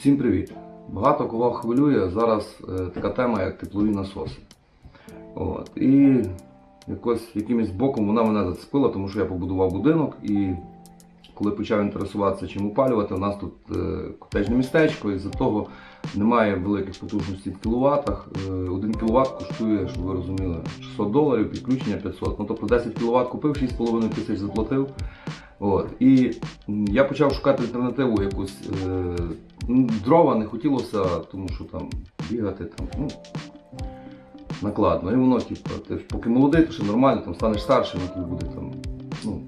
Всім привіт! Багато кого хвилює зараз е, така тема, як теплові насоси. От. І якось якимось боком вона мене зацепила, тому що я побудував будинок і коли почав інтересуватися, чим опалювати, у нас тут е, котежне містечко, і з-за того немає великих потужностей в кіловатах. Е, 1 кВт коштує, щоб ви розуміли, 600 доларів, підключення 500. Ну тобто 10 кВт купив, 6,5 тисяч заплатив. От. І я почав шукати альтернативу якусь. М, дрова не хотілося, тому що там бігати там, ну, накладно. І воно, типу, ти поки молодий, то ще нормально, там станеш старшим, тобі буде там, ну,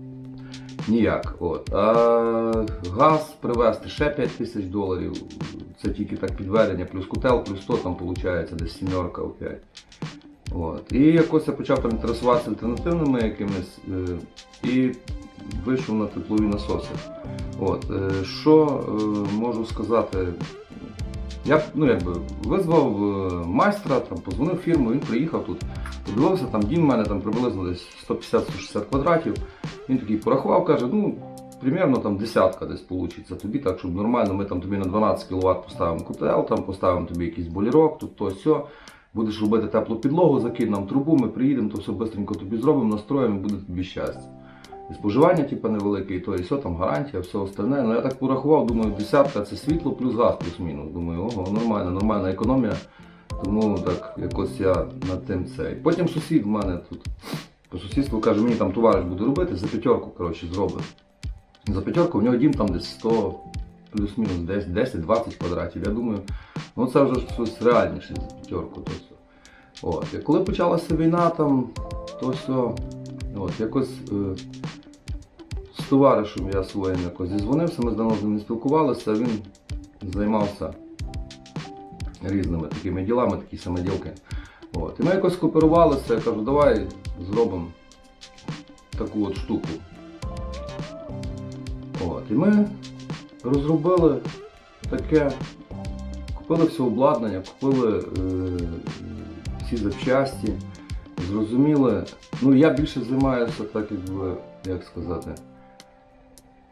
ніяк. От. А газ привезти ще 5 тисяч доларів. Це тільки так підведення, плюс котел, плюс 100, там виходить десь сімерка опять. От. І якось я почав там інтересуватися альтернативними якимись е, і вийшов на теплові насоси. От. е, Що е, можу сказати? Я ну, якби, визвав е, майстра, там, позвонив фірму, він приїхав тут, подивився, там дім в мене там приблизно десь 150-160 квадратів. Він такий порахував, каже, ну, примерно там десятка десь вийде тобі, так, щоб нормально, ми там тобі на 12 кВт поставимо котел, там поставимо тобі якийсь болірок, тут то. Будеш робити теплу підлогу, закинь нам трубу, ми приїдемо, то все швидко тобі зробимо, настроїмо і буде тобі щастя. І споживання типу, невелике, і то, і все, там гарантія, все остальне. Ну я так порахував, думаю, десятка це світло плюс газ, плюс-мінус. Думаю, ого, нормально, нормальна економія. Тому так якось я над тим цей. Потім сусід в мене тут по сусідству каже, мені там товариш буде робити, за п'ятерку, коротше, зробить. За п'ятерку в нього дім там десь 100, плюс-мінус десь 10-20 квадратів. Я думаю, ну це вже щось реальніше за п'ятерку. То все. От. І коли почалася війна, там, то все, от, якось е, з товаришем я своїм якось зізвонився, ми давно з ним не спілкувалися, він займався різними такими ділами, такі самоділки. От. І ми якось кооперувалися, я кажу, давай зробимо таку от штуку. От. І ми розробили таке, купили все обладнання, купили е, всі запчасті, зрозуміли. Ну, я більше займаюся, так якби, як сказати,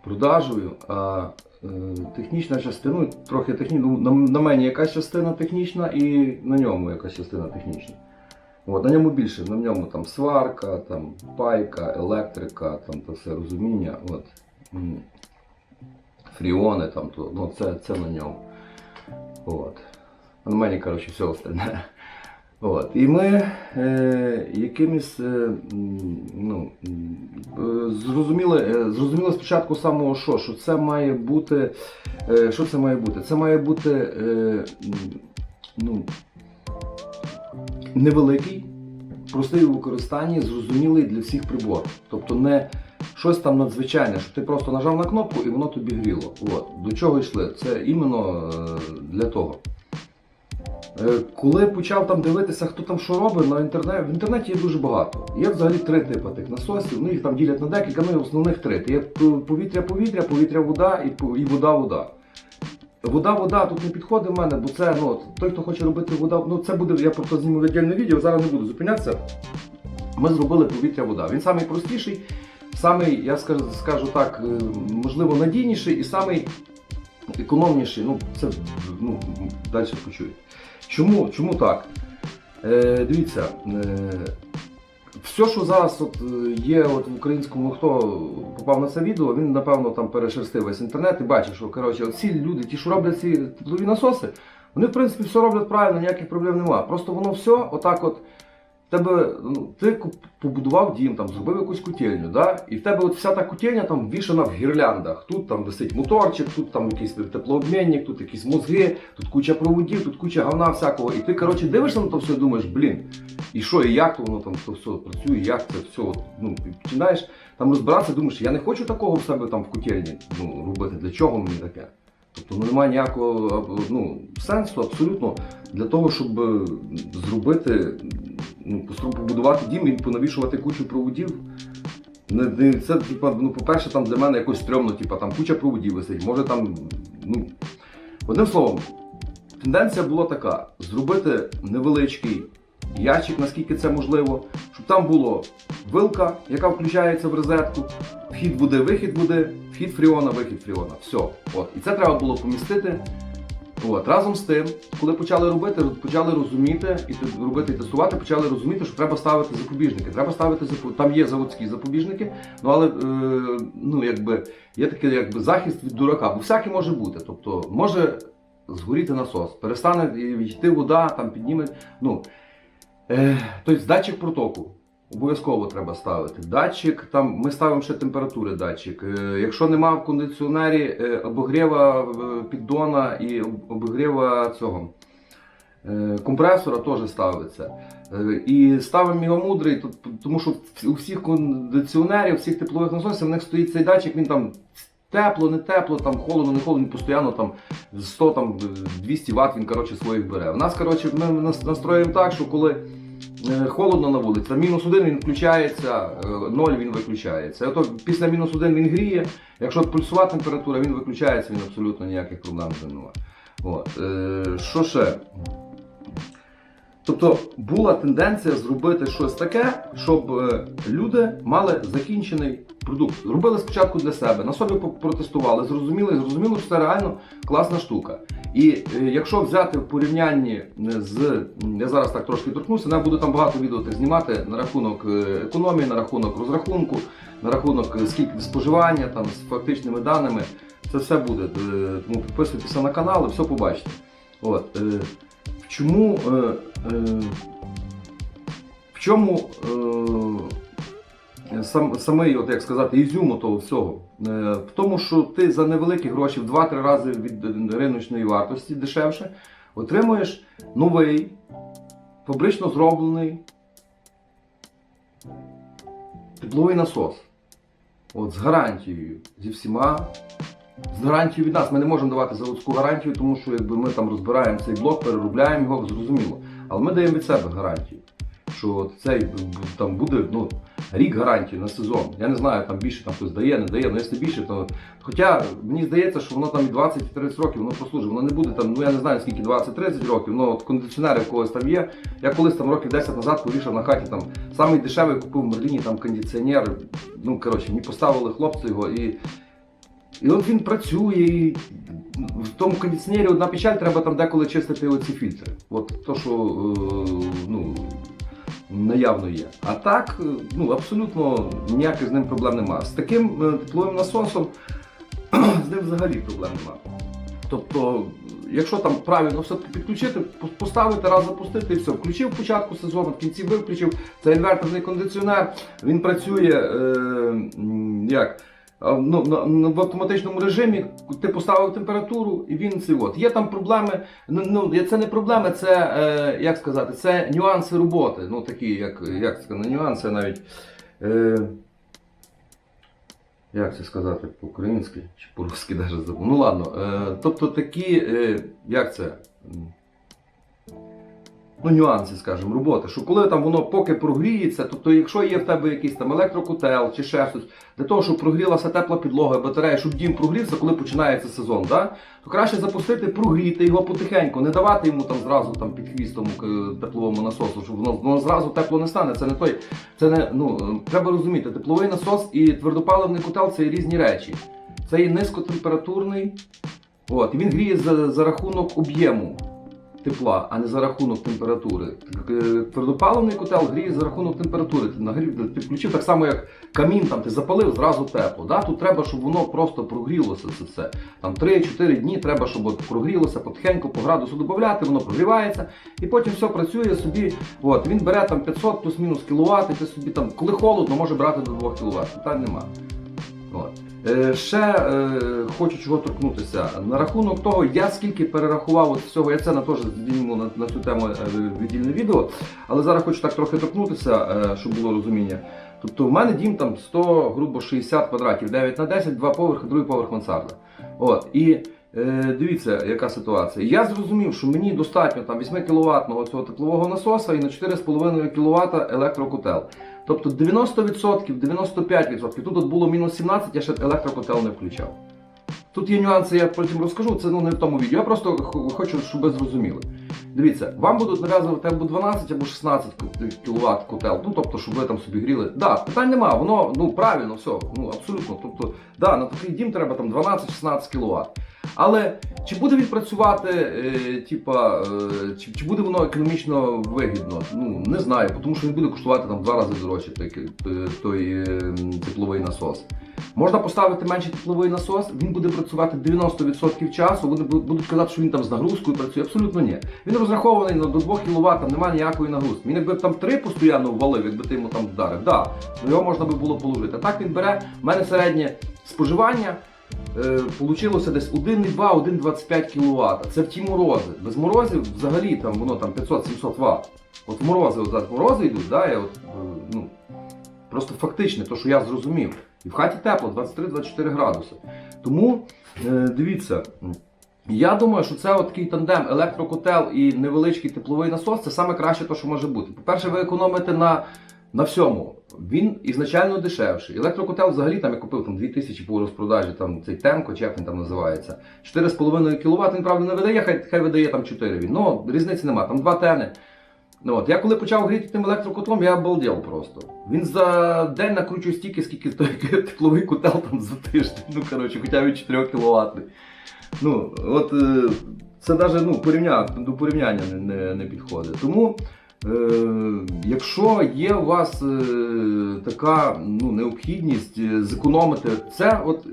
продажею, а е, технічна частина, ну, трохи технічна, ну, на, на мені якась частина технічна і на ньому якась частина технічна. От, на ньому більше, на ньому там сварка, там пайка, електрика, там то все розуміння. От. Фріони, там, то, ну, це, це на ньому. От. А на коротше, все остальне. От. І ми е, якимось е, ну, е, зрозуміли, е, зрозуміли спочатку самого що, що це має бути. Е, що це має бути? Це має бути е, ну, невеликий, простий у використанні, зрозумілий для всіх прибор. Тобто не щось там надзвичайне, що ти просто нажав на кнопку і воно тобі гріло. От. До чого йшли? Це іменно е, для того. Е, Коли почав там дивитися, хто там що робить, на інтернеті, в інтернеті є дуже багато. Є взагалі три типи тих насосів, вони їх там ділять на декілька, ну і основних три. Є повітря-повітря, повітря-вода і вода-вода. Вода-вода тут не підходить в мене, бо це ну, той, хто хоче робити вода, ну це буде, я просто зніму віддільне відео, зараз не буду зупинятися. Ми зробили повітря-вода. Він самий простіший, самий, я скажу, скажу так, е, можливо, надійніший і самий економніший. Ну, це ну, далі почуєте. Чому, чому так? Е, дивіться, е, все, що зараз от, е, є от в українському, хто попав на це відео, він напевно там перешерстив весь інтернет і бачить, що коротше, ці люди, ті, що роблять ці теплові насоси, вони в принципі все роблять правильно, ніяких проблем немає. Просто воно все отак от. Тебе, ну, ти побудував дім, там, зробив якусь котельню, да? і в тебе от вся та котельня там вішана в гірляндах. Тут там висить моторчик, тут там якийсь теплообмінник, тут якісь мозги, тут куча проводів, тут куча говна всякого. І ти, коротше, дивишся на то все і думаєш, блін, і що, і як то воно там то все працює, як це все. от, Ну, починаєш там розбиратися, думаєш, я не хочу такого в себе там в котельні ну, робити, для чого мені таке? Тобто ну, немає ніякого ну, сенсу абсолютно для того, щоб зробити, ну, побудувати дім і понавішувати кучу проводів. Це, типа, ну, по-перше, там для мене якось стрьомно, типа, там куча проводів висить, може там. Ну, одним словом, тенденція була така: зробити невеличкий ящик, наскільки це можливо, щоб там було вилка, яка включається в розетку, вхід води, вихід води, вхід фріона, вихід фріона. Все. От. І це треба було помістити От. Разом з тим, коли почали робити, почали розуміти і робити і тестувати, почали розуміти, що треба ставити запобіжники. Треба ставити Там є заводські запобіжники, ну але е, ну, якби, є такий якби, захист від дурака, бо всяке може бути. Тобто може згоріти насос, перестане йти вода, там підніме. Ну, е, тобто датчик протоку. Обов'язково треба ставити. Датчик, там ми ставимо ще температури датчик. Е, якщо нема в кондиціонері е, обогріва е, піддона і об- обогріва цього компресора теж ставиться. І ставимо його мудрий, тому що у всіх кондиціонерів, у всіх теплових насосів, в них стоїть цей датчик, він там тепло, не тепло, там холодно, не холодно, він постійно там 100 там 200 Вт він коротше своїх бере. У нас коротше ми нас- настроюємо так, що коли холодно на вулиці, мінус один він включається, е, ноль він виключається. Ото після мінус один він гріє. Якщо пульсова температура, він виключається, він абсолютно ніяких проблем не немає. От. Е, що ще? Тобто була тенденція зробити щось таке, щоб е, люди мали закінчений продукт. Робили спочатку для себе, на собі протестували, зрозуміли, зрозуміло, що це реально класна штука. І е, якщо взяти в порівнянні з я зараз так трошки торкнуся, я буду там багато відео знімати на рахунок е, економії, на рахунок розрахунку, на рахунок скільки споживання, там з фактичними даними. Це все буде. Тому підписуйтеся на канал і все побачите. От, чому, е, е, в чому е, сам, самий, от як сказати, ізюм того всього? Е, в тому, що ти за невеликі гроші в 2-3 рази від риночної вартості дешевше отримуєш новий, фабрично зроблений тепловий насос. От, з гарантією, зі всіма з гарантією від нас. Ми не можемо давати заводську гарантію, тому що якби ми там розбираємо цей блок, переробляємо його, зрозуміло. Але ми даємо від себе гарантію, що цей там буде ну, рік гарантії на сезон. Я не знаю, там більше там хтось дає, не дає, але якщо більше, то. Хоча мені здається, що воно там і 20-30 років воно прослужить. Воно не буде там, ну я не знаю скільки 20-30 років, ну от кондиціонери в когось там є. Я колись там років 10 назад повішав на хаті там самий дешевий купив в Мерліні там кондиціонер. Ну коротше, мені поставили хлопці його і. І от він працює, і в тому кондиціонері одна печаль, треба там деколи чистити оці фільтри. От то, що е, ну, наявно є. А так, е, ну, абсолютно ніяких з ним проблем немає. З таким е, тепловим насосом з ним взагалі проблем немає. Тобто, якщо там правильно все підключити, поставити, раз запустити і все. Включив початку сезону, в кінці виключив. Це інверторний кондиціонер, він працює е, як? А, Ну, в автоматичному режимі ти поставив температуру і він це от. Є там проблеми. Ну, ну це не проблеми, це е, як сказати, це нюанси роботи. Ну такі, як, як сказати, не нюанси навіть. Е, як це сказати по-українськи чи по-русски навіть забув. Ну ладно. Е, тобто такі, е, як це? Ну, нюанси, скажімо, роботи. Що коли там воно поки прогріється, тобто, якщо є в тебе якийсь там електрокотел чи ще щось, для того, щоб прогрілася тепла підлога, батарея, щоб дім прогрівся, коли починається сезон, да? то краще запустити, прогріти його потихеньку, не давати йому там зразу там під хвістом е, тепловому насосу, щоб воно, воно зразу тепло не стане. Це не той. Це не ну е, треба розуміти, тепловий насос і твердопаливний котел це різні речі. Це є низькотемпературний, от, він гріє за, за рахунок об'єму тепла, а не за рахунок температури. Е, Твердопаливний котел гріє за рахунок температури. Ти нагрів, ти включив так само, як камін, там ти запалив зразу тепло. Да? Тут треба, щоб воно просто прогрілося це все. Там 3-4 дні треба, щоб от прогрілося потихеньку по градусу додати, воно прогрівається, і потім все працює собі. От, він бере там 500 плюс-мінус кіловат, і ти собі там, коли холодно, може брати до 2 кВт. Питань нема. Е, ще е, хочу чого торкнутися. На рахунок того, я скільки перерахував от всього, я це на теж зніму на, на цю тему е, віддільне відео, але зараз хочу так трохи торкнутися, щоб було розуміння. Тобто в мене дім там 100, грубо 60 квадратів, 9 на 10, два поверхи, другий поверх мансарда. От. І е, дивіться, яка ситуація. Я зрозумів, що мені достатньо там 8 кВт цього теплового насоса і на 4,5 кВт електрокотел. Тобто 90%, 95%. Тут от було мінус 17, я ще електрокотел не включав. Тут є нюанси, я потім розкажу, це ну, не в тому відео. Я просто хочу, щоб ви зрозуміли. Дивіться, вам будуть нав'язувати або 12, або 16 кВт котел. Ну тобто, щоб ви там собі гріли. Да, питань нема, воно ну правильно, все, ну абсолютно. Тобто, да, на такий дім треба там 12-16 кВт. Але чи буде він працювати, е, типа, е, чи, чи буде воно економічно вигідно? Ну не знаю, тому що він буде коштувати там два рази дорожче той, той, той е, тепловий насос. Можна поставити менший тепловий насос, він буде працювати 90% часу. Вони будуть казати, що він там з нагрузкою працює. Абсолютно ні. Він розрахований на до 2 кВт, там немає ніякої нагрузки. Він якби там 3 постійно ввалив, якби ти йому там вдарив, да, його можна би було положити. А так він бере, в мене середнє споживання. Е, Получилося десь 1,2-1,25 кВт. Це в ті морози. Без морозів взагалі там воно там 500-700 Вт. От морози, от морози йдуть, да, я от, е, ну, просто фактично, то, що я зрозумів. І в хаті тепло, 23-24 градуси. Тому е, дивіться, я думаю, що це от такий тандем електрокотел і невеличкий тепловий насос це саме краще, то, що може бути. По-перше, ви економите на, на всьому. Він ізначально дешевший. Електрокотел взагалі там я купив там 2000 по розпродажі, там цей темко, чи як він там називається. 4,5 кВт, він правда не видає, хай, хай видає там 4 він. Ну, різниці нема, там 2 тени. Ну, от, я коли почав гріти тим електрокотлом, я обалдів просто. Він за день накручує стільки, скільки той тепловий котел там за тиждень. Ну, коротше, хоча він 4 кВт. Ну, от е, це навіть ну, порівня, до порівняння не, не, не підходить. Тому, якщо є у вас е, така ну, необхідність е, зекономити, це от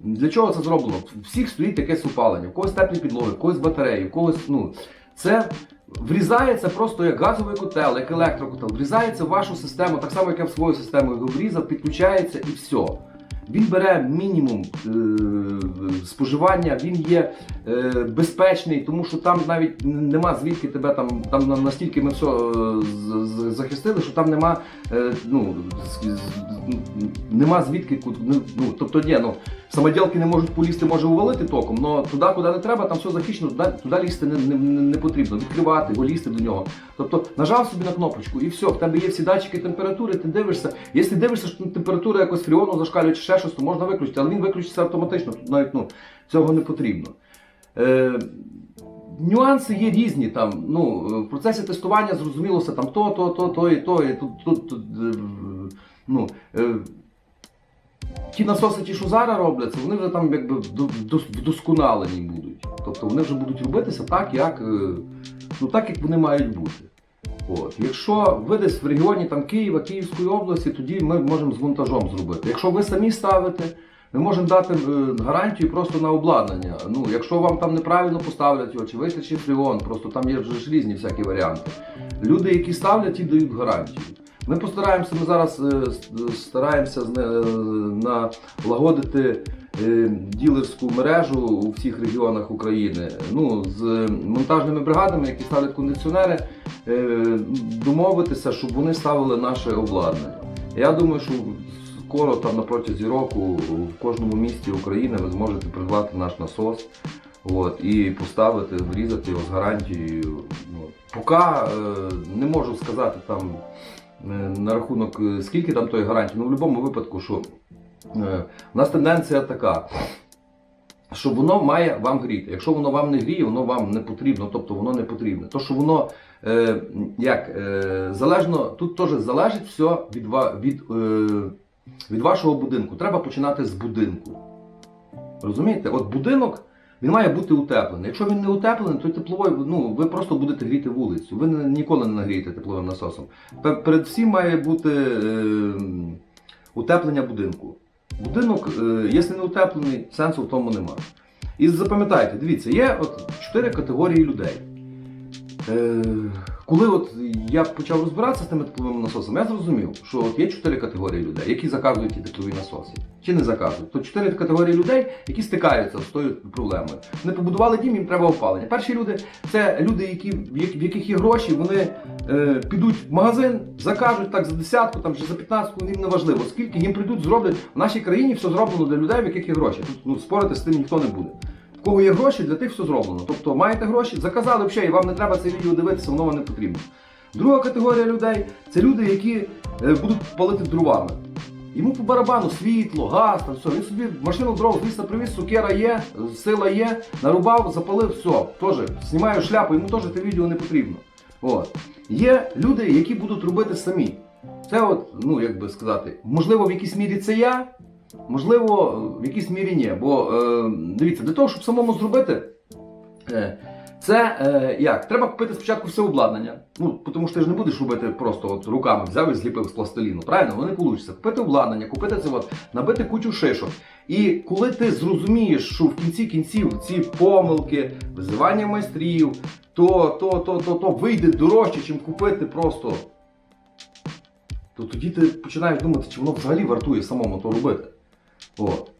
для чого це зроблено? У всіх стоїть якесь опалення, у когось теплі підлоги, у когось батареї, у когось. Ну, це врізається просто як газовий котел, як електрокотел, врізається в вашу систему, так само, як я в свою систему його врізав, підключається і все. Він бере мінімум е, споживання, він є е, безпечний, тому що там навіть нема звідки тебе там, там настільки ми все е, захистили, що там нема, е, ну, з- з- нема звідки, ну, ну, тобто ні, ну, самоділки не можуть полізти, може увалити током, але туди, куди не треба, там все захищено, туди, туди лізти не, не, не, потрібно, відкривати, лізти до нього. Тобто нажав собі на кнопочку і все, в тебе є всі датчики температури, ти дивишся. Якщо дивишся, що температура якось фріону зашкалює чи ще щось, то можна виключити, але він виключиться автоматично, тут навіть ну, цього не потрібно. Е, Нюанси є різні там. Ну, в процесі тестування зрозумілося там то, то, то, то і то, і тут, тут, тут е, ну, е, ті насоси, ті, що зараз робляться, вони вже там якби вдосконалені будуть. Тобто вони вже будуть робитися так, як, е, ну, так, як вони мають бути. От. Якщо ви десь в регіоні там, Києва, Київської області, тоді ми можемо з монтажом зробити. Якщо ви самі ставите, ми можемо дати е, гарантію просто на обладнання. Ну, якщо вам там неправильно поставлять його, чи виключить фріон, просто там є вже ж різні всякі варіанти. Люди, які ставлять, ті дають гарантію. Ми постараємося, ми зараз е, стараємося е, налагодити е, ділерську мережу у всіх регіонах України. Ну, з монтажними бригадами, які ставлять кондиціонери, домовитися, щоб вони ставили наше обладнання. Я думаю, що скоро там на протязі року в кожному місті України ви зможете придбати наш насос. От, і поставити, врізати його з гарантією. Поки е, не можу сказати там на рахунок, е, скільки там тої гарантії, ну в будь-якому випадку, що е, у нас тенденція така, що воно має вам гріти. Якщо воно вам не гріє, воно вам не потрібно, тобто воно не потрібне. То, що воно е, як, е, залежно, тут теж залежить все від, від, е, від вашого будинку. Треба починати з будинку. Розумієте? От будинок. Він має бути утеплений. Якщо він не утеплений, то тепловий, ну, ви просто будете гріти вулицю. Ви ніколи не нагрієте тепловим насосом. Перед всім має бути е, утеплення будинку. Будинок, е, якщо не утеплений, сенсу в тому немає. І запам'ятайте, дивіться, є от чотири категорії людей. Е, коли от я почав розбиратися з тими тепловими насосами, я зрозумів, що от є чотири категорії людей, які заказують ті теплові насоси. Чи не заказують. То чотири категорії людей, які стикаються з тою проблемою. Вони побудували дім, їм треба опалення. Перші люди це люди, які, в яких є гроші, вони е, підуть в магазин, закажуть так за десятку там, чи за п'ятнадцятку, їм не важливо. Скільки їм прийдуть, зроблять в нашій країні все зроблено для людей, в яких є гроші. Тут ну, спорити з тим ніхто не буде. В кого є гроші, для тих все зроблено. Тобто маєте гроші, заказали взагалі, і вам не треба це відео дивитися, воно вам не потрібно. Друга категорія людей це люди, які е, будуть палити дровами. Йому по барабану світло, газ, там все. Він собі машину дров, звісно, привіз, сукера є, сила є, нарубав, запалив, все. Теж знімаю шляпу, йому теж те відео не потрібно. От. Є люди, які будуть робити самі. Це от, ну як би сказати, можливо, в якійсь мірі це я, Можливо, в якійсь мірі ні. Бо е, дивіться, для того, щоб самому зробити, е, це е, як? Треба купити спочатку все обладнання. Ну, тому що ти ж не будеш робити просто от руками взяв і зліпив з пластиліну. Правильно? Воно не вийде. Купити обладнання, купити це от, набити кучу шишок. І коли ти зрозумієш, що в кінці кінців ці помилки, визивання майстрів, то, то, то, то, то вийде дорожче, ніж купити просто. То тоді ти починаєш думати, чи воно взагалі вартує самому то робити. От.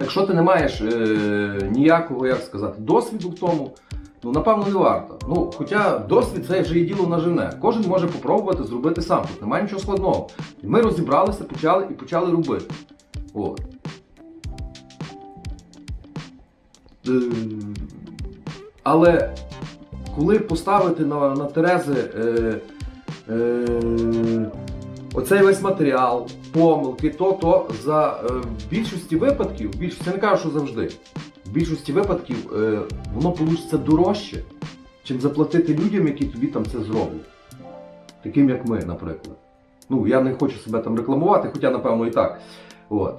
Якщо ти не маєш е, ніякого, як сказати, досвіду в тому, ну напевно не варто. Ну, хоча досвід це вже є діло наживне. Кожен може попробувати зробити сам. Тут немає нічого складного. Ми розібралися, почали і почали робити. От. Е, але коли поставити на, на Терези е, е, оцей весь матеріал, помилки, то, то за е, в більшості випадків, більшості, я не кажу, що завжди, в більшості випадків е, воно вийде дорожче, чим заплатити людям, які тобі там це зроблять. Таким як ми, наприклад. Ну, я не хочу себе там рекламувати, хоча, напевно, і так. От.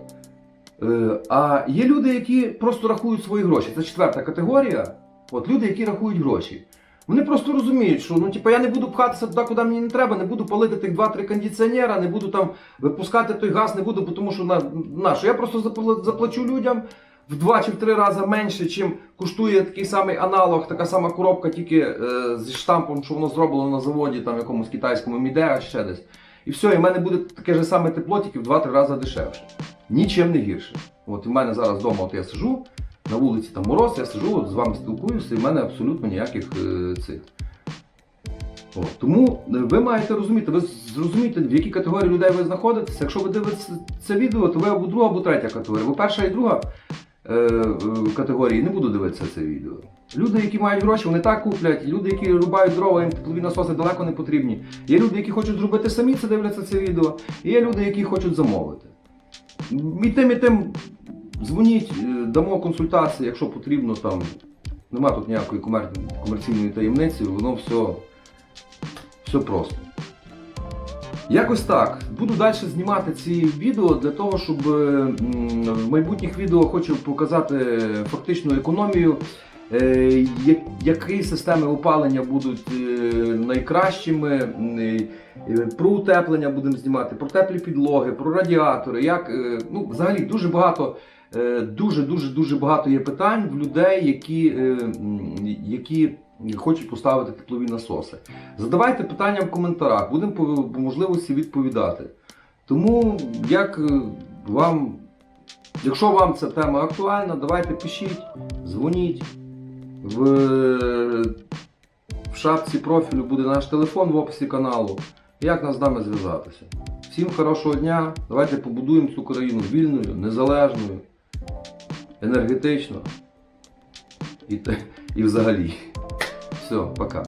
Е, а є люди, які просто рахують свої гроші. Це четверта категорія. От люди, які рахують гроші. Вони просто розуміють, що ну, типу, я не буду пхатися туди, куди мені не треба, не буду палити тих 2-3 кондиціонера, не буду там випускати той газ, не буду, тому що на, на що я просто заплачу людям в 2 чи в 3 рази менше, чим коштує такий самий аналог, така сама коробка, тільки е, зі штампом, що воно зроблено на заводі, там якомусь китайському мідеа ще десь. І все, і в мене буде таке ж саме тепло, тільки в 2-3 рази дешевше. Нічим не гірше. От у мене зараз вдома от я сижу, на вулиці там мороз, я сижу, з вами спілкуюся, і в мене абсолютно ніяких е, цих. О, тому е, ви маєте розуміти, ви зрозумієте, в якій категорії людей ви знаходитеся. Якщо ви дивитесь це відео, то ви або друга, або третя категорія. Бо перша і друга е, е, категорії не буду дивитися це відео. Люди, які мають гроші, вони так куплять. Люди, які рубають дрова, їм теплові насоси далеко не потрібні. Є люди, які хочуть зробити самі це, дивляться це відео. І є люди, які хочуть замовити. І тим, і тим дзвоніть, е, дамо консультації, якщо потрібно, там нема тут ніякої комер... комерційної таємниці, воно все, все просто. Якось так. Буду далі знімати ці відео для того, щоб е, в майбутніх відео хочу показати фактичну економію, е, які системи опалення будуть найкращими. Про утеплення будемо знімати, про теплі підлоги, про радіатори. Як, ну, взагалі дуже багато, е, дуже, багато є питань в людей, які, е, які хочуть поставити теплові насоси. Задавайте питання в коментарях, будемо по, по можливості відповідати. Тому, як е, вам, якщо вам ця тема актуальна, давайте пишіть, дзвоніть. В, в шапці профілю буде наш телефон в описі каналу. Як нас з нами зв'язатися? Всім хорошого дня. Давайте побудуємо цю країну вільною, незалежною, енергетично і, і взагалі. Все, пока.